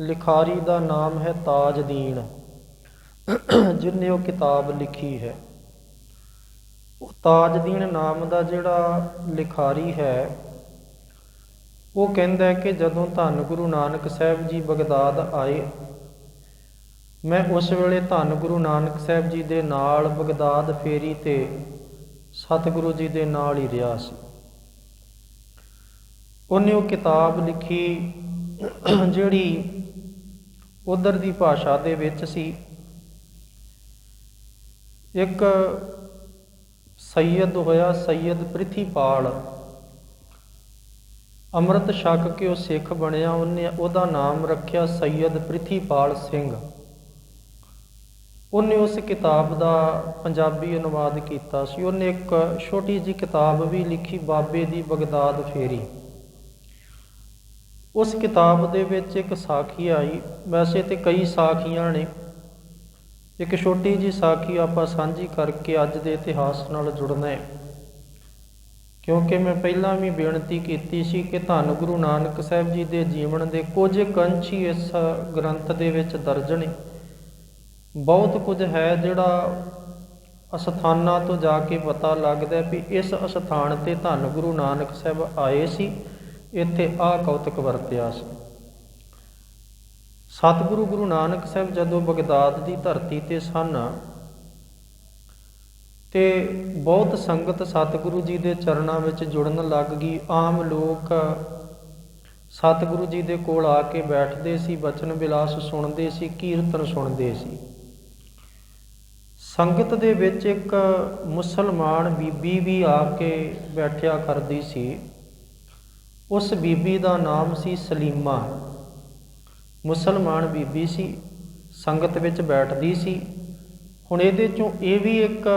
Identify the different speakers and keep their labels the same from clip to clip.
Speaker 1: ਲਿਖਾਰੀ ਦਾ ਨਾਮ ਹੈ ਤਾਜਦੀਨ। ਜਿਨਨੇ ਉਹ ਕਿਤਾਬ ਲਿਖੀ ਹੈ। ਉਹ ਤਾਜਦੀਨ ਨਾਮ ਦਾ ਜਿਹੜਾ ਲਿਖਾਰੀ ਹੈ, ਉਹ ਕਹਿੰਦਾ ਹੈ ਕਿ ਜਦੋਂ ਧੰਨ ਗੁਰੂ ਨਾਨਕ ਸਾਹਿਬ ਜੀ ਬਗਦਾਦ ਆਏ, ਮੈਂ ਉਸ ਵੇਲੇ ਧੰਨ ਗੁਰੂ ਨਾਨਕ ਸਾਹਿਬ ਜੀ ਦੇ ਨਾਲ ਬਗਦਾਦ ਫੇਰੀ ਤੇ ਸਤਿਗੁਰੂ ਜੀ ਦੇ ਨਾਲ ਹੀ ਰਿਹਾ ਸੀ। ਉਹਨੇ ਉਹ ਕਿਤਾਬ ਲਿਖੀ ਜਿਹੜੀ ਉਧਰ ਦੀ ਭਾਸ਼ਾ ਦੇ ਵਿੱਚ ਸੀ, ਇੱਕ ਸੈਯਦ ਹੋਇਆ ਸੈਯਦ ਪ੍ਰਿਥੀਪਾਲ। ਅੰਮ੍ਰਿਤ ਛਕ ਕੇ ਉਹ ਸਿੱਖ ਬਣਿਆ, ਉਹਨੇ ਉਹਦਾ ਨਾਮ ਰੱਖਿਆ ਸੈਯਦ ਪ੍ਰਿਥੀਪਾਲ ਸਿੰਘ। ਉਹਨੇ ਉਸ ਕਿਤਾਬ ਦਾ ਪੰਜਾਬੀ ਅਨੁਵਾਦ ਕੀਤਾ ਸੀ। ਉਹਨੇ ਇੱਕ ਛੋਟੀ ਜੀ ਕਿਤਾਬ ਵੀ ਲਿਖੀ, ਬਾਬੇ ਦੀ ਬਗਦਾਦ ਫੇਰੀ। ਉਸ ਕਿਤਾਬ ਦੇ ਵਿੱਚ ਇੱਕ ਸਾਖੀ ਆਈ। ਵੈਸੇ ਤੇ ਕਈ ਸਾਖੀਆਂ ਨੇ। ਇੱਕ ਛੋਟੀ ਜੀ ਸਾਖੀ ਆਪਾਂ ਸਾਂਝੀ ਕਰਕੇ ਅੱਜ ਦੇ ਇਤਿਹਾਸ ਨਾਲ ਜੁੜਨਾ ਹੈ। ਕਿਉਂਕਿ ਮੈਂ ਪਹਿਲਾਂ ਵੀ ਬੇਨਤੀ ਕੀਤੀ ਸੀ ਕਿ ਧੰਨ ਗੁਰੂ ਨਾਨਕ ਸਾਹਿਬ ਜੀ ਦੇ ਜੀਵਨ ਦੇ ਕੁਝ ਕੰਚ ਹੀ ਇਸ ਗ੍ਰੰਥ ਦੇ ਵਿੱਚ ਦਰਜ ਨੇ। ਬਹੁਤ ਕੁਝ ਹੈ ਜਿਹੜਾ ਅਸਥਾਨਾਂ ਤੋਂ ਜਾ ਕੇ ਪਤਾ ਲੱਗਦਾ ਵੀ ਇਸ ਅਸਥਾਨ ਤੇ ਧੰਨ ਗੁਰੂ ਨਾਨਕ ਸਾਹਿਬ ਆਏ ਸੀ। ਇੱਥੇ ਆਹ ਕੌਤਕ ਵਰਤਿਆ ਸੀ। ਸਤਿਗੁਰੂ ਗੁਰੂ ਨਾਨਕ ਸਾਹਿਬ ਜਦੋਂ ਬਗਦਾਦ ਦੀ ਧਰਤੀ ਤੇ ਸਨ ਤੇ ਬਹੁਤ ਸੰਗਤ ਸਤਿਗੁਰੂ ਜੀ ਦੇ ਚਰਨਾਂ ਵਿੱਚ ਜੁੜਨ ਲੱਗ ਗਈ, ਆਮ ਲੋਕ ਸਤਿਗੁਰੂ ਜੀ ਦੇ ਕੋਲ ਆ ਕੇ ਬੈਠਦੇ ਸੀ, ਬਚਨ ਵਿਲਾਸ ਸੁਣਦੇ ਸੀ, ਕੀਰਤਨ ਸੁਣਦੇ ਸੀ। ਸੰਗਤ ਦੇ ਵਿੱਚ ਇੱਕ ਮੁਸਲਮਾਨ ਬੀਬੀ ਵੀ ਆ ਕੇ ਬੈਠਿਆ ਕਰਦੀ ਸੀ। ਉਸ ਬੀਬੀ ਦਾ ਨਾਮ ਸੀ ਸਲੀਮਾ। ਮੁਸਲਮਾਨ ਬੀਬੀ ਸੀ, ਸੰਗਤ ਵਿੱਚ ਬੈਠਦੀ ਸੀ। ਹੁਣ ਇਹਦੇ ਚੋਂ ਇਹ ਵੀ ਇੱਕ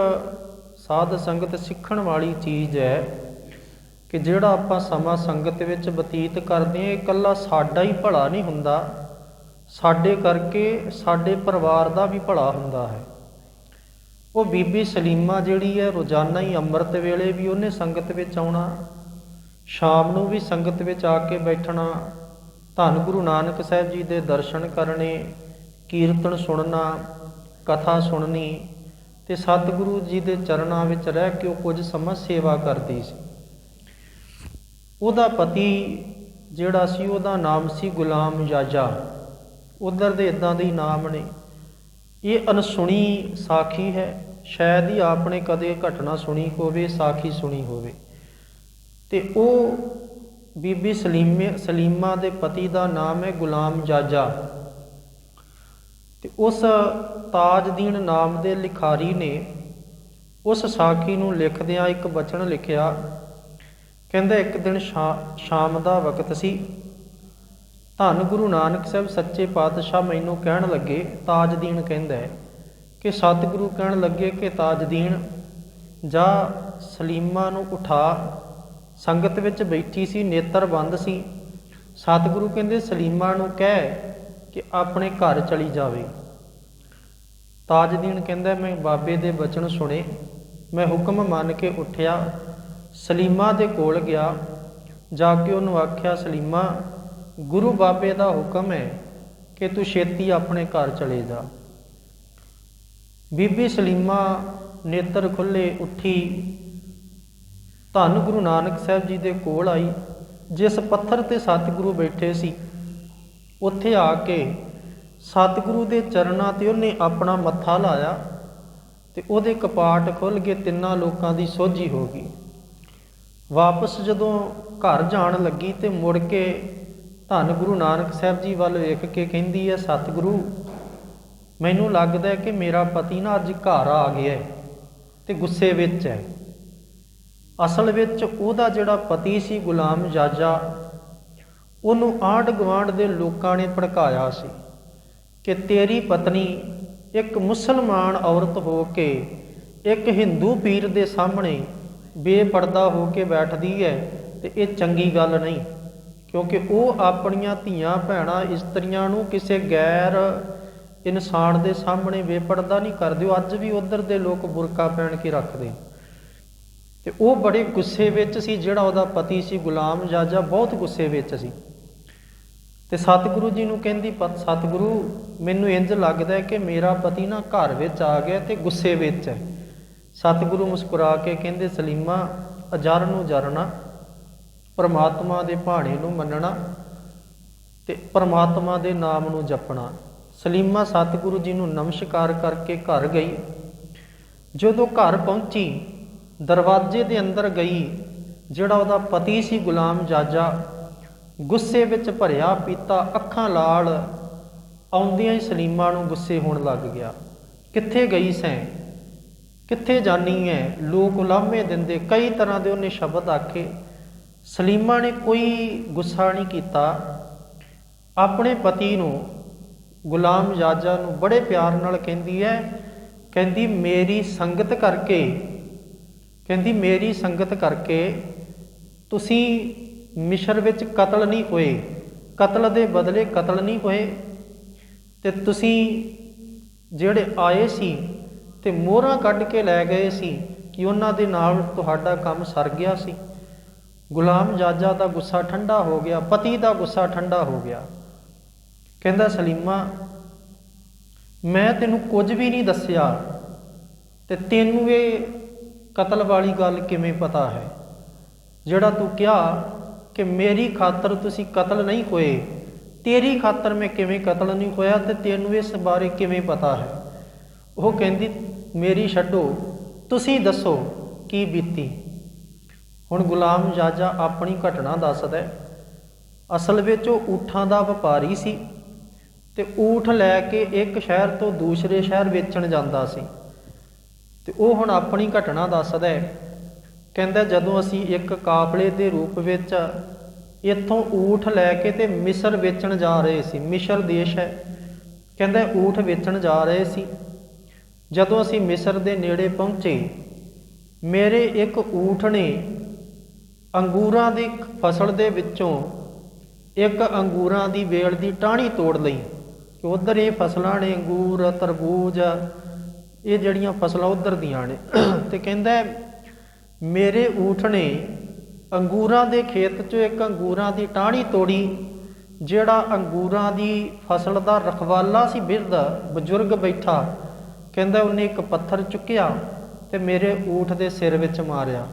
Speaker 1: ਸਾਧ ਸੰਗਤ ਸਿੱਖਣ ਵਾਲੀ ਚੀਜ਼ ਹੈ ਕਿ ਜਿਹੜਾ ਆਪਾਂ ਸਮਾਂ ਸੰਗਤ ਵਿੱਚ ਬਤੀਤ ਕਰਦੇ ਹਾਂ ਇਕੱਲਾ ਸਾਡਾ ਹੀ ਭਲਾ ਨਹੀਂ ਹੁੰਦਾ। ਸਾਡੇ ਕਰਕੇ ਸਾਡੇ ਪਰਿਵਾਰ ਦਾ ਵੀ ਭਲਾ ਹੁੰਦਾ ਹੈ। ਉਹ ਬੀਬੀ ਸਲੀਮਾ ਜਿਹੜੀ ਹੈ, ਰੋਜ਼ਾਨਾ ਹੀ ਅੰਮ੍ਰਿਤ ਵੇਲੇ ਵੀ ਉਹਨੇ ਸੰਗਤ ਵਿੱਚ ਆਉਣਾ। ਸ਼ਾਮ ਨੂੰ ਵੀ ਸੰਗਤ ਵਿੱਚ ਆ ਕੇ ਬੈਠਣਾ, ਧੰਨ ਗੁਰੂ ਨਾਨਕ ਸਾਹਿਬ ਜੀ ਦੇ ਦਰਸ਼ਨ ਕਰਨੇ, ਕੀਰਤਨ ਸੁਣਨਾ, ਕਥਾ ਸੁਣਨੀ ਤੇ ਸਤਿਗੁਰੂ ਜੀ ਦੇ ਚਰਨਾਂ ਵਿੱਚ ਰਹਿ ਕੇ ਉਹ ਕੁਝ ਸਮਾਂ ਸੇਵਾ ਕਰਦੀ ਸੀ। ਉਹਦਾ ਪਤੀ ਜਿਹੜਾ ਸੀ ਉਹਦਾ ਨਾਮ ਸੀ ਗੁਲਾਮ ਯਾਜਾ ਉਧਰ ਦੇ ਇਦਾਂ ਦੇ ਨਾਮ ਨੇ। ਇਹ ਅਨਸੁਣੀ ਸਾਖੀ ਹੈ। ਸ਼ਾਇਦ ਹੀ ਆਪਨੇ ਕਦੇ ਘਟਨਾ ਸੁਣੀ ਹੋਵੇ, ਸਾਖੀ ਸੁਣੀ ਹੋਵੇ। ਤੇ ਉਹ ਬੀਬੀ ਸਲੀਮੇ, ਸਲੀਮਾ ਦੇ ਪਤੀ ਦਾ ਨਾਮ ਹੈ ਗੁਲਾਮ ਜਾਜਾ। ਤੇ ਉਸ ਤਾਜਦੀਨ ਨਾਮ ਦੇ ਲਿਖਾਰੀ ਨੇ ਉਸ ਸਾਖੀ ਨੂੰ ਲਿਖਦਿਆਂ ਇੱਕ ਬਚਨ ਲਿਖਿਆ, ਕਹਿੰਦਾ ਇੱਕ ਦਿਨ ਸ਼ਾਮ ਦਾ ਵਕਤ ਸੀ। ਧੰਨ ਗੁਰੂ ਨਾਨਕ ਸਾਹਿਬ, ਸੱਚੇ ਪਾਤਸ਼ਾਹ ਮੈਨੂੰ ਕਹਿਣ ਲੱਗੇ, ਤਾਜਦੀਨ ਕਹਿੰਦਾ ਹੈ ਕਿ ਸਤਿਗੁਰੂ ਕਹਿਣ ਲੱਗੇ ਕਿ ਤਾਜਦੀਨ, ਜਾ ਸਲੀਮਾ ਨੂੰ ਉਠਾ। ਸੰਗਤ ਵਿੱਚ ਬੈਠੀ ਸੀ, ਨੇਤਰ ਬੰਦ ਸੀ। ਸਤਿਗੁਰੂ ਕਹਿੰਦੇ, ਸਲੀਮਾ ਨੂੰ ਕਹਿ ਕਿ ਆਪਣੇ ਘਰ ਚਲੀ ਜਾਵੇ। ਤਾਜਦੀਨ ਕਹਿੰਦਾ, ਮੈਂ ਬਾਬੇ ਦੇ ਬਚਨ ਸੁਣੇ। ਮੈਂ ਹੁਕਮ ਮੰਨ ਕੇ ਉੱਠਿਆ। ਸਲੀਮਾ ਦੇ ਕੋਲ ਗਿਆ। ਜਾ ਕੇ ਉਹਨੂੰ ਆਖਿਆ, ਸਲੀਮਾ, ਗੁਰੂ ਬਾਬੇ ਦਾ ਹੁਕਮ ਹੈ ਕਿ ਤੂੰ ਛੇਤੀ ਆਪਣੇ ਘਰ ਚਲੇ ਜਾ। ਬੀਬੀ ਸਲੀਮਾ ਨੇਤਰ ਖੁੱਲੇ ਉੱਠੀ। ਧੰਨ ਗੁਰੂ ਨਾਨਕ ਸਾਹਿਬ ਜੀ ਦੇ ਕੋਲ ਆਈ। ਜਿਸ ਪੱਥਰ ਤੇ ਸਤਿਗੁਰੂ ਬੈਠੇ ਸੀ, ਉੱਥੇ ਆ ਕੇ ਸਤਿਗੁਰੂ ਦੇ ਚਰਨਾਂ ਤੇ ਉਹਨੇ ਆਪਣਾ ਮੱਥਾ ਲਾਇਆ ਤੇ ਉਹਦੇ ਕਪਾਟ ਖੁੱਲ ਗਏ, ਤਿੰਨਾਂ ਲੋਕਾਂ ਦੀ ਸੋਝੀ ਹੋ ਗਈ। ਵਾਪਸ ਜਦੋਂ ਘਰ ਜਾਣ ਲੱਗੀ ਤੇ ਮੁੜ ਕੇ ਧੰਨ ਗੁਰੂ ਨਾਨਕ ਸਾਹਿਬ ਜੀ ਵੱਲ ਵੇਖ ਕੇ ਕਹਿੰਦੀ ਹੈ, ਸਤਿਗੁਰੂ, ਮੈਨੂੰ ਲੱਗਦਾ ਹੈ ਕਿ ਮੇਰਾ ਪਤੀ ਨਾ ਅੱਜ ਘਰ ਆ ਗਿਆ ਹੈ ਤੇ ਗੁੱਸੇ ਵਿੱਚ ਹੈ। ਅਸਲ ਵਿੱਚ ਉਹਦਾ ਜਿਹੜਾ ਪਤੀ ਸੀ ਗੁਲਾਮ ਜਾਜਾ, ਉਹਨੂੰ ਆਂਢ ਗੁਆਂਢ ਦੇ ਲੋਕਾਂ ਨੇ ਭੜਕਾਇਆ ਸੀ ਕਿ ਤੇਰੀ ਪਤਨੀ ਇੱਕ ਮੁਸਲਮਾਨ ਔਰਤ ਹੋ ਕੇ, ਇੱਕ ਹਿੰਦੂ ਪੀਰ ਦੇ ਸਾਹਮਣੇ ਬੇਪਰਦਾ ਹੋ ਕੇ ਬੈਠਦੀ ਹੈ ਤੇ ਇਹ ਚੰਗੀ ਗੱਲ ਨਹੀਂ, ਕਿਉਂਕਿ ਉਹ ਆਪਣੀਆਂ ਧੀਆਂ ਭੈਣਾਂ ਇਸਤਰੀਆਂ ਨੂੰ ਕਿਸੇ ਗੈਰ ਇਨਸਾਨ ਦੇ ਸਾਹਮਣੇ ਬੇਪਰਦਾ ਨਹੀਂ ਕਰਦੇ ਉਹ ਅੱਜ ਵੀ ਉਧਰ ਦੇ ਲੋਕ ਬੁਰਕਾ ਪਹਿਨ ਕੇ ਰੱਖਦੇ। ਤੇ ਉਹ ਬੜੇ ਗੁੱਸੇ ਵਿੱਚ ਸੀ, ਜਿਹੜਾ ਉਹਦਾ ਪਤੀ ਸੀ ਗੁਲਾਮ ਜਾਜਾ, ਬਹੁਤ ਗੁੱਸੇ ਵਿੱਚ ਸੀ। ਤੇ ਸਤਿਗੁਰੂ ਜੀ ਨੂੰ ਕਹਿੰਦੀ, ਪਤ, ਸਤਿਗੁਰੂ, ਮੈਨੂੰ ਇੰਜ ਲੱਗਦਾ ਹੈ ਕਿ ਮੇਰਾ ਪਤੀ ਨਾ ਘਰ ਵਿੱਚ ਆ ਗਿਆ ਤੇ ਗੁੱਸੇ ਵਿੱਚ ਹੈ। ਸਤਿਗੁਰੂ ਮੁਸਕਰਾ ਕੇ ਕਹਿੰਦੇ, ਸਲੀਮਾ, ਅਜਰ ਨੂੰ ਜਰਨਾ, ਪਰਮਾਤਮਾ ਦੇ ਭਾਣੇ ਨੂੰ ਮੰਨਣਾ ਤੇ ਪਰਮਾਤਮਾ ਦੇ ਨਾਮ ਨੂੰ ਜਪਣਾ। ਸਲੀਮਾ ਸਤਿਗੁਰੂ ਜੀ ਨੂੰ ਨਮਸਕਾਰ ਕਰਕੇ ਘਰ ਗਈ। ਜਦੋਂ ਘਰ ਪਹੁੰਚੀ ਦਰਵਾਜ਼ੇ ਦੇ ਅੰਦਰ ਗਈ, ਜਿਹੜਾ ਉਹਦਾ ਪਤੀ ਸੀ ਗੁਲਾਮ ਜਾਜਾ, ਗੁੱਸੇ ਵਿੱਚ ਭਰਿਆ ਪੀਤਾ ਅੱਖਾਂ ਲਾਲ, ਆਉਂਦਿਆਂ ਹੀ ਸਲੀਮਾ ਨੂੰ ਗੁੱਸੇ ਹੋਣ ਲੱਗ ਗਿਆ। ਕਿੱਥੇ ਗਈ ਸੈਂ? ਕਿੱਥੇ ਜਾਣੀ ਹੈ ਲੋਕ ਉਲਾਮੇ ਦਿੰਦੇ, ਕਈ ਤਰ੍ਹਾਂ ਦੇ ਉਹਨੇ ਸ਼ਬਦ ਆਖੇ। ਸਲੀਮਾ ਨੇ ਕੋਈ ਗੁੱਸਾ ਨਹੀਂ ਕੀਤਾ। ਆਪਣੇ ਪਤੀ ਨੂੰ, ਗੁਲਾਮ ਜਾਜਾ ਨੂੰ ਬੜੇ ਪਿਆਰ ਨਾਲ ਕਹਿੰਦੀ ਹੈ ਕਹਿੰਦੀ, ਮੇਰੀ ਸੰਗਤ ਕਰਕੇ ਕਹਿੰਦੀ, ਮੇਰੀ ਸੰਗਤ ਕਰਕੇ ਤੁਸੀਂ ਮਿਸ਼ਰ ਵਿੱਚ ਕਤਲ ਨਹੀਂ ਹੋਏ। ਕਤਲ ਦੇ ਬਦਲੇ ਕਤਲ ਨਹੀਂ ਹੋਏ। ਤੇ ਤੁਸੀਂ ਜਿਹੜੇ ਆਏ ਸੀ ਤੇ ਮੋਹਰਾਂ ਕੱਢ ਕੇ ਲੈ ਗਏ ਸੀ ਕਿ ਉਹਨਾਂ ਦੇ ਨਾਲ ਤੁਹਾਡਾ ਕੰਮ ਸਰ ਗਿਆ ਸੀ। ਗੁਲਾਮ ਜਾਜਾ ਦਾ ਗੁੱਸਾ ਠੰਡਾ ਹੋ ਗਿਆ, ਪਤੀ ਦਾ ਗੁੱਸਾ ਠੰਡਾ ਹੋ ਗਿਆ। ਕਹਿੰਦਾ, ਸਲੀਮਾ, ਮੈਂ ਤੈਨੂੰ ਕੁਝ ਵੀ ਨਹੀਂ ਦੱਸਿਆ ਤੇ ਤੈਨੂੰ ਇਹ ਕਤਲ ਵਾਲੀ ਗੱਲ ਕਿਵੇਂ ਪਤਾ ਹੈ? ਜਿਹੜਾ ਤੂੰ ਕਿਹਾ ਕਿ ਮੇਰੀ ਖਾਤਰ ਤੁਸੀਂ ਕਤਲ ਨਹੀਂ ਹੋਏ, ਤੇਰੀ ਖਾਤਰ ਮੈਂ ਕਿਵੇਂ ਕਤਲ ਨਹੀਂ ਹੋਇਆ ਤੇ ਤੈਨੂੰ ਇਸ ਬਾਰੇ ਕਿਵੇਂ ਪਤਾ ਹੈ? ਉਹ ਕਹਿੰਦੀ, ਮੇਰੀ ਛੱਡੋ, ਤੁਸੀਂ ਦੱਸੋ ਕੀ ਬੀਤੀ? ਹੁਣ ਗੁਲਾਮ ਜਾਜਾ ਆਪਣੀ ਘਟਨਾ ਦੱਸਦਾ ਅਸਲ ਵਿੱਚ ਉਹ ਊਠਾਂ ਦਾ ਵਪਾਰੀ ਸੀ ਤੇ ਊਠ ਲੈ ਕੇ ਇੱਕ ਸ਼ਹਿਰ ਤੋਂ ਦੂਸਰੇ ਸ਼ਹਿਰ ਵੇਚਣ ਜਾਂਦਾ ਸੀ। ਤੇ ਉਹ ਹੁਣ ਆਪਣੀ ਘਟਨਾ ਦੱਸਦਾ ਹੈ। ਕਹਿੰਦਾ, ਜਦੋਂ ਅਸੀਂ ਇੱਕ ਕਾਫਲੇ ਦੇ ਰੂਪ ਵਿੱਚ ਇੱਥੋਂ ਊਠ ਲੈ ਕੇ ਤੇ ਮਿਸਰ ਵੇਚਣ ਜਾ ਰਹੇ ਸੀ, ਮਿਸਰ ਦੇਸ਼ ਹੈ, ਕਹਿੰਦਾ, ਊਠ ਵੇਚਣ ਜਾ ਰਹੇ ਸੀ। ਜਦੋਂ ਅਸੀਂ ਮਿਸਰ ਦੇ ਨੇੜੇ ਪਹੁੰਚੇ, ਮੇਰੇ ਇੱਕ ਊਠ ਨੇ ਅੰਗੂਰਾਂ ਦੀ ਫਸਲ ਦੇ ਵਿੱਚੋਂ ਇੱਕ ਅੰਗੂਰਾਂ ਦੀ ਵੇਲ ਦੀ ਟਾਹਣੀ ਤੋੜ ਲਈ। ਕਿ ਉਧਰ ਇਹ ਫਸਲਾਂ ਨੇ ਅੰਗੂਰ, ਤਰਬੂਜ ਇਹ ਜਿਹੜੀਆਂ ਫਸਲਾਂ ਉਧਰ ਦੀਆਂ ਨੇ ਤੇ ਕਹਿੰਦਾ ਮੇਰੇ ਊਠ ਨੇ ਅੰਗੂਰਾਂ ਦੇ ਖੇਤ 'ਚੋਂ ਇੱਕ ਅੰਗੂਰਾਂ ਦੀ ਟਾਹਣੀ ਤੋੜੀ, ਜਿਹੜਾ ਅੰਗੂਰਾਂ ਦੀ ਫਸਲ ਦਾ ਰਖਵਾਲਾ ਸੀ ਬਿਰਧ, ਬਜ਼ੁਰਗ ਬੈਠਾ, ਕਹਿੰਦਾ ਉਹਨੇ ਇੱਕ ਪੱਥਰ ਚੁੱਕਿਆ ਤੇ ਮੇਰੇ ਊਠ ਦੇ ਸਿਰ ਵਿੱਚ ਮਾਰਿਆ।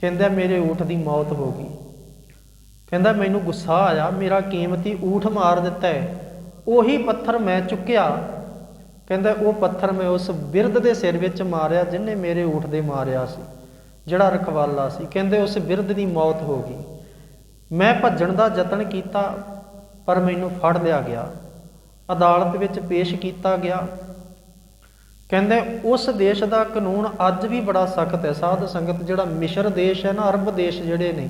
Speaker 1: ਕਹਿੰਦਾ ਮੇਰੇ ਊਠ ਦੀ ਮੌਤ ਹੋ ਗਈ। ਕਹਿੰਦਾ ਮੈਨੂੰ ਗੁੱਸਾ ਆਇਆ, ਮੇਰਾ ਕੀਮਤੀ ਊਠ ਮਾਰ ਦਿੱਤਾ ਹੈ। ਉਹੀ ਪੱਥਰ ਮੈਂ ਚੁੱਕਿਆ ਕਹਿੰਦਾ, ਉਹ ਪੱਥਰ ਮੈਂ ਉਸ ਬਿਰਧ ਦੇ ਸਿਰ ਵਿੱਚ ਮਾਰਿਆ ਜਿਹਨੇ ਮੇਰੇ ਊਠ ਦੇ ਮਾਰਿਆ ਸੀ, ਜਿਹੜਾ ਰਖਵਾਲਾ ਸੀ। ਕਹਿੰਦੇ, ਉਸ ਬਿਰਧ ਦੀ ਮੌਤ ਹੋ ਗਈ। ਮੈਂ ਭੱਜਣ ਦਾ ਯਤਨ ਕੀਤਾ, ਪਰ ਮੈਨੂੰ ਫੜ ਲਿਆ ਗਿਆ। ਅਦਾਲਤ ਵਿੱਚ ਪੇਸ਼ ਕੀਤਾ ਗਿਆ। ਕਹਿੰਦੇ, ਉਸ ਦੇਸ਼ ਦਾ ਕਾਨੂੰਨ ਅੱਜ ਵੀ ਬੜਾ ਸਖਤ ਹੈ। ਸਾਧ ਸੰਗਤ ਜਿਹੜਾ ਮਿਸ਼ਰ ਦੇਸ਼ ਹੈ ਨਾ, ਅਰਬ ਦੇਸ਼ ਜਿਹੜੇ ਨੇ,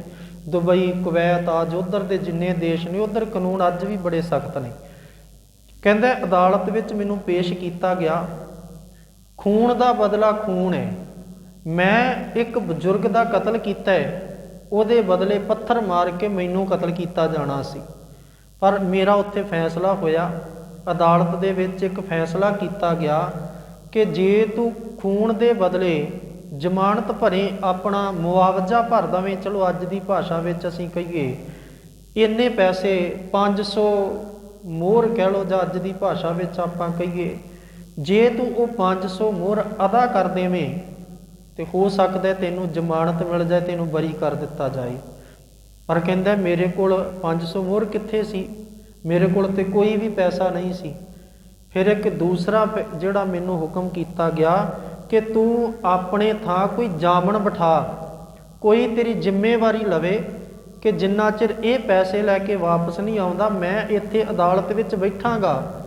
Speaker 1: ਦੁਬਈ, ਕੁਵੈਤ ਆਜ ਉਧਰ ਦੇ ਜਿੰਨੇ ਦੇਸ਼ ਨੇ, ਉਧਰ ਕਾਨੂੰਨ ਅੱਜ ਵੀ ਬੜੇ ਸਖਤ ਨੇ। ਕਹਿੰਦੇ, ਅਦਾਲਤ ਵਿੱਚ ਮੈਨੂੰ ਪੇਸ਼ ਕੀਤਾ ਗਿਆ। ਖੂਨ ਦਾ ਬਦਲਾ ਖੂਨ ਹੈ ਮੈਂ ਇੱਕ ਬਜ਼ੁਰਗ ਦਾ ਕਤਲ ਕੀਤਾ ਹੈ ਉਹਦੇ ਬਦਲੇ ਪੱਥਰ ਮਾਰ ਕੇ ਮੈਨੂੰ ਕਤਲ ਕੀਤਾ ਜਾਣਾ ਸੀ। ਪਰ ਮੇਰਾ ਉੱਥੇ ਫੈਸਲਾ ਹੋਇਆ। ਅਦਾਲਤ ਦੇ ਵਿੱਚ ਇੱਕ ਫੈਸਲਾ ਕੀਤਾ ਗਿਆ ਕਿ ਜੇ ਤੂੰ ਖੂਨ ਦੇ ਬਦਲੇ ਜ਼ਮਾਨਤ ਭਰੇ ਆਪਣਾ ਮੁਆਵਜ਼ਾ ਭਰ ਦਵੇਂ, ਚਲੋ ਅੱਜ ਦੀ ਭਾਸ਼ਾ ਵਿੱਚ ਅਸੀਂ ਕਹੀਏ, ਇੰਨੇ ਪੈਸੇ 500 ਮੋਹਰ ਕਹਿ ਲਓ ਜਾਂ ਅੱਜ ਦੀ ਭਾਸ਼ਾ ਵਿੱਚ ਆਪਾਂ ਕਹੀਏ, ਜੇ ਤੂੰ ਉਹ 500 ਮੋਹਰ ਅਦਾ ਕਰ ਦੇਵੇਂ, ਤੇ ਹੋ ਸਕਦਾ ਤੈਨੂੰ ਜ਼ਮਾਨਤ ਮਿਲ ਜਾਏ, ਤੈਨੂੰ ਬਰੀ ਕਰ ਦਿੱਤਾ ਜਾਏ। ਪਰ ਕਹਿੰਦਾ, ਮੇਰੇ ਕੋਲ 500 ਮੋਹਰ ਕਿੱਥੇ ਸੀ? ਮੇਰੇ ਕੋਲ ਤੇ ਕੋਈ ਵੀ ਪੈਸਾ ਨਹੀਂ ਸੀ। ਫਿਰ ਇੱਕ ਦੂਸਰਾ ਪ- ਜਿਹੜਾ ਮੈਨੂੰ ਹੁਕਮ ਕੀਤਾ ਗਿਆ ਕਿ ਤੂੰ ਆਪਣੇ ਥਾਂ ਕੋਈ ਜਾਮਣ ਬਿਠਾ, ਕੋਈ ਤੇਰੀ ਜ਼ਿੰਮੇਵਾਰੀ ਲਵੇ ਕਿ ਜਿੰਨਾ ਚਿਰ ਇਹ ਪੈਸੇ ਲੈ ਕੇ ਵਾਪਸ ਨਹੀਂ ਆਉਂਦਾ, ਮੈਂ ਇੱਥੇ ਅਦਾਲਤ ਵਿੱਚ ਬੈਠਾਂਗਾ।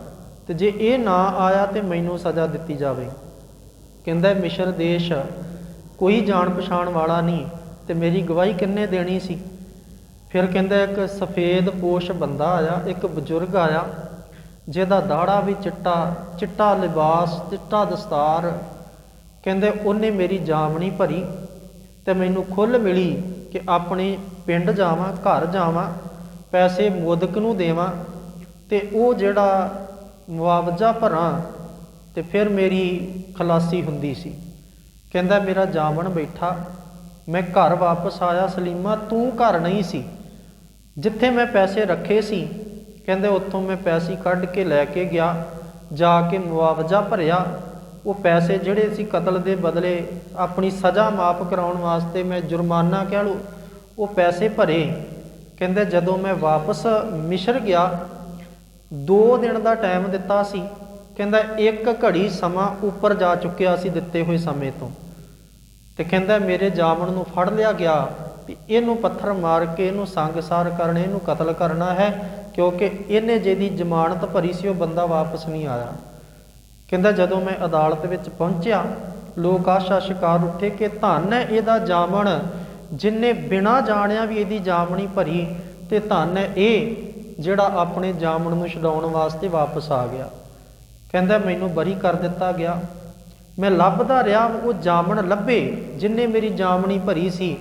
Speaker 1: ਤੇ ਜੇ ਇਹ ਨਾ ਆਇਆ ਤੇ ਮੈਨੂੰ ਸਜ਼ਾ ਦਿੱਤੀ ਜਾਵੇ। ਕਹਿੰਦਾ, ਮਿਸ਼ਰ ਦੇਸ਼, ਕੋਈ ਜਾਣ ਪਛਾਣ ਵਾਲਾ ਨਹੀਂ। ਤੇ ਮੇਰੀ ਗਵਾਹੀ ਕਿੰਨੇ ਦੇਣੀ ਸੀ? ਫਿਰ ਕਹਿੰਦਾ, ਇੱਕ ਸਫੇਦ ਪੋਸ਼ ਬੰਦਾ ਆਇਆ, ਇੱਕ ਬਜ਼ੁਰਗ ਆਇਆ, ਜਿਹਦਾ ਦਾੜਾ ਵੀ ਚਿੱਟਾ ਚਿੱਟਾ ਲਿਬਾਸ, ਚਿੱਟਾ ਦਸਤਾਰ। ਕਹਿੰਦੇ, ਉਹਨੇ ਮੇਰੀ ਜਾਮਣੀ ਭਰੀ ਤੇ ਮੈਨੂੰ ਖੁੱਲ ਮਿਲੀ ਕਿ ਆਪਣੇ ਪਿੰਡ ਜਾਵਾਂ, ਘਰ ਜਾਵਾਂ, ਪੈਸੇ ਮੋਦਕ ਨੂੰ ਦੇਵਾਂ ਤੇ ਉਹ ਜਿਹੜਾ ਮੁਆਵਜ਼ਾ ਭਰਾਂ ਤੇ ਫਿਰ ਮੇਰੀ ਖਲਾਸੀ ਹੁੰਦੀ ਸੀ। ਕਹਿੰਦਾ, ਮੇਰਾ ਜਾਮਣ ਬੈਠਾ, ਮੈਂ ਘਰ ਵਾਪਸ ਆਇਆ, ਸਲੀਮਾ, ਤੂੰ ਘਰ ਨਹੀਂ ਸੀ। ਜਿੱਥੇ ਮੈਂ ਪੈਸੇ ਰੱਖੇ ਸੀ, ਕਹਿੰਦੇ, ਉੱਥੋਂ ਮੈਂ ਪੈਸੇ ਕੱਢ ਕੇ ਲੈ ਕੇ ਗਿਆ, ਜਾ ਕੇ ਮੁਆਵਜ਼ਾ ਭਰਿਆ। ਉਹ ਪੈਸੇ ਜਿਹੜੇ ਸੀ ਕਤਲ ਦੇ ਬਦਲੇ ਆਪਣੀ ਸਜ਼ਾ ਮਾਫ ਕਰਾਉਣ ਵਾਸਤੇ ਮੈਂ ਜੁਰਮਾਨਾ ਕਹਿ ਲਓ ਉਹ ਪੈਸੇ ਭਰੇ। ਕਹਿੰਦੇ ਜਦੋਂ ਮੈਂ ਵਾਪਸ ਮਿਸ਼ਰ ਗਿਆ 2 ਦਿਨ ਦਾ ਟਾਈਮ ਦਿੱਤਾ ਸੀ। ਕਹਿੰਦਾ ਇੱਕ ਘੜੀ ਸਮਾਂ ਉੱਪਰ ਜਾ ਚੁੱਕਿਆ ਸੀ ਦਿੱਤੇ ਹੋਏ ਸਮੇਂ ਤੋਂ। ਤੇ ਕਹਿੰਦਾ ਮੇਰੇ ਜਾਮਣ ਨੂੰ ਫੜ ਲਿਆ ਗਿਆ ਵੀ ਇਹਨੂੰ ਪੱਥਰ ਮਾਰ ਕੇ ਇਹਨੂੰ ਸੰਗਸਾਰ ਕਰਨੇ, ਇਹਨੂੰ ਕਤਲ ਕਰਨਾ ਹੈ, ਕਿਉਂਕਿ ਇਹਨੇ ਜਿਹਦੀ ਜ਼ਮਾਨਤ ਭਰੀ ਸੀ ਉਹ ਬੰਦਾ ਵਾਪਸ ਨਹੀਂ ਆਇਆ। ਕਹਿੰਦਾ ਜਦੋਂ ਮੈਂ ਅਦਾਲਤ ਵਿੱਚ ਪਹੁੰਚਿਆ, ਲੋਕ ਆਸ਼ਾ ਸ਼ਿਕਾਰ ਉੱਠੇ ਕਿ ਧੰਨ ਹੈ ਇਹਦਾ ਜਾਮਣ। ਜਿਨੇ ਬਿਨਾ ਜਾਣਿਆ ਵੀ ਇਹਦੀ ਜਾਮਣੀ ਭਰੀ ਤੇ ਧੰਨ ਇਹ ਜਿਹੜਾ ਆਪਣੇ ਜਾਮਣ ਨੂੰ ਛਡਾਉਣ ਵਾਸਤੇ ਵਾਪਸ ਆ ਗਿਆ। ਕਹਿੰਦਾ, ਮੈਨੂੰ ਬਰੀ ਕਰ ਦਿੱਤਾ ਗਿਆ। ਮੈਂ ਲੱਭਦਾ ਰਿਹਾ, ਉਹ ਜਾਮਣ ਲੱਭੇ ਜਿਨੇ ਮੇਰੀ ਜਾਮਣੀ ਭਰੀ ਸੀ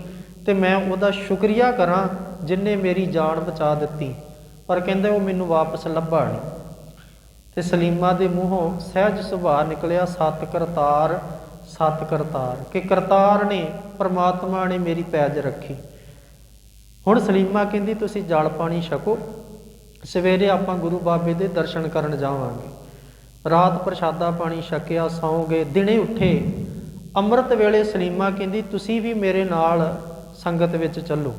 Speaker 1: ਤੇ ਮੈਂ ਉਹਦਾ ਸ਼ੁਕਰੀਆ ਕਰਾਂ ਜਿਨੇ ਮੇਰੀ ਜਾਨ ਬਚਾ ਦਿੱਤੀ। ਪਰ ਕਹਿੰਦਾ, ਉਹ ਮੈਨੂੰ ਵਾਪਸ ਲੱਭਾ ਨਹੀਂ। ਤੇ ਸਲੀਮਾ ਦੇ ਮੂੰਹੋਂ ਸਹਿਜ ਸੁਭਾਅ ਨਿਕਲਿਆ ਸਤ ਕਰਤਾਰ ਸਤ ਕਰਤਾਰ, ਕਿ ਕਰਤਾਰ ਨੇ, ਪ੍ਰਮਾਤਮਾ ਨੇ ਮੇਰੀ ਪੈਜ ਰੱਖੀ। ਹੁਣ ਸਲੀਮਾ ਕਹਿੰਦੀ, ਤੁਸੀਂ ਜਲ ਪਾਣੀ ਛਕੋ। ਸਵੇਰੇ ਆਪਾਂ ਗੁਰੂ ਬਾਬੇ ਦੇ ਦਰਸ਼ਨ ਕਰਨ ਜਾਵਾਂਗੇ। ਰਾਤ ਪ੍ਰਸ਼ਾਦਾ ਪਾਣੀ ਛਕਿਆ ਸੌਂਗੇ ਦਿਨੇ ਉੱਠੇ। ਅੰਮ੍ਰਿਤ ਵੇਲੇ ਸਲੀਮਾ ਕਹਿੰਦੀ, ਤੁਸੀਂ ਵੀ ਮੇਰੇ ਨਾਲ ਸੰਗਤ ਵਿੱਚ ਚੱਲੋ।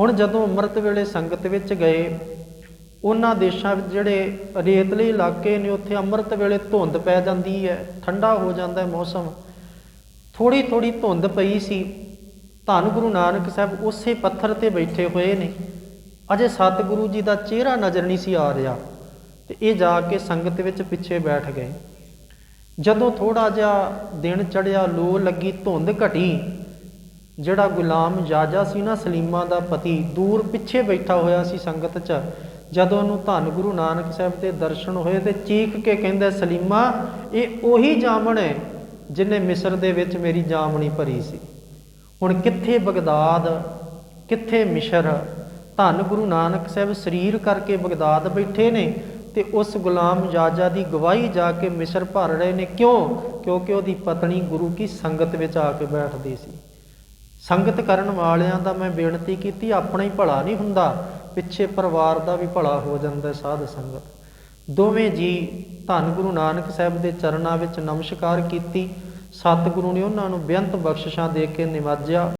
Speaker 1: ਹੁਣ ਜਦੋਂ ਅੰਮ੍ਰਿਤ ਵੇਲੇ ਸੰਗਤ ਵਿੱਚ ਗਏ ਉਹਨਾਂ ਦੇਸ਼ਾਂ ਵਿੱਚ ਜਿਹੜੇ ਰੇਤਲੇ ਇਲਾਕੇ ਨੇ, ਉੱਥੇ ਅੰਮ੍ਰਿਤ ਵੇਲੇ ਧੁੰਦ ਪੈ ਜਾਂਦੀ ਹੈ, ਠੰਡਾ ਹੋ ਜਾਂਦਾ ਹੈ ਮੌਸਮ। ਥੋੜੀ ਥੋੜੀ ਧੁੰਦ ਪਈ ਸੀ। ਧੰਨ ਗੁਰੂ ਨਾਨਕ ਸਾਹਿਬ ਉਸੇ ਪੱਥਰ ਤੇ ਬੈਠੇ ਹੋਏ ਨੇ। ਅਜੇ ਸਤਿਗੁਰੂ ਜੀ ਦਾ ਚਿਹਰਾ ਨਜ਼ਰ ਨਹੀਂ ਸੀ ਆ ਰਿਹਾ ਤੇ ਇਹ ਜਾ ਕੇ ਸੰਗਤ ਵਿੱਚ ਪਿੱਛੇ ਬੈਠ ਗਏ। ਜਦੋਂ ਥੋੜਾ ਜਿਹਾ ਦਿਨ ਚੜਿਆ ਲੋ ਲੱਗੀ, ਧੁੰਦ ਘਟੀ, ਜਿਹੜਾ ਗੁਲਾਮ ਜਾਜਾ ਸੀ ਨਾ, ਸਲੀਮਾ ਦਾ ਪਤੀ, ਦੂਰ ਪਿੱਛੇ ਬੈਠਾ ਹੋਇਆ ਸੀ ਸੰਗਤ 'ਚ ਜਦੋਂ ਉਹਨੂੰ ਧੰਨ ਗੁਰੂ ਨਾਨਕ ਸਾਹਿਬ ਦੇ ਦਰਸ਼ਨ ਹੋਏ ਤੇ ਚੀਕ ਕੇ ਕਹਿੰਦਾ, ਸਲੀਮਾ, ਇਹ ਉਹੀ ਜਾਮਣ ਹੈ ਜਿਨੇ ਮਿਸਰ ਦੇ ਵਿੱਚ ਮੇਰੀ ਜਾਮਣੀ ਭਰੀ ਸੀ। ਹੁਣ ਕਿੱਥੇ ਬਗਦਾਦ, ਕਿੱਥੇ ਮਿਸ਼ਰ? ਧੰਨ ਗੁਰੂ ਨਾਨਕ ਸਾਹਿਬ ਸਰੀਰ ਕਰਕੇ ਬਗਦਾਦ ਬੈਠੇ ਨੇ ਤੇ ਉਸ ਗੁਲਾਮ ਜਾਜਾ ਦੀ ਗਵਾਹੀ ਜਾ ਕੇ ਮਿਸਰ ਭਰ ਰਹੇ ਨੇ। ਕਿਉਂ? ਕਿਉਂਕਿ ਉਹਦੀ ਪਤਨੀ ਗੁਰੂ ਕੀ ਸੰਗਤ ਵਿੱਚ ਆ ਕੇ ਬੈਠਦੀ ਸੀ। ਸੰਗਤ ਕਰਨ ਵਾਲਿਆਂ ਦਾ ਮੈਂ ਬੇਨਤੀ ਕੀਤੀ, ਆਪਣਾ ਹੀ ਭਲਾ ਨਹੀਂ ਹੁੰਦਾ। ਪਿੱਛੇ ਪਰਿਵਾਰ ਦਾ ਵੀ ਭਲਾ ਹੋ ਜਾਂਦਾ ਹੈ ਸਾਧ ਸੰਗਤ। ਦੋਵੇਂ ਜੀ ਧੰਨ ਗੁਰੂ ਨਾਨਕ ਸਾਹਿਬ ਦੇ ਚਰਨਾਂ ਵਿੱਚ ਨਮਸਕਾਰ ਕੀਤੀ। ਸਤਿਗੁਰੂ ਨੇ ਉਹਨਾਂ ਨੂੰ ਬੇਅੰਤ ਬਖਸ਼ਿਸ਼ਾਂ ਦੇ ਕੇ ਨਿਵਾਜਿਆ।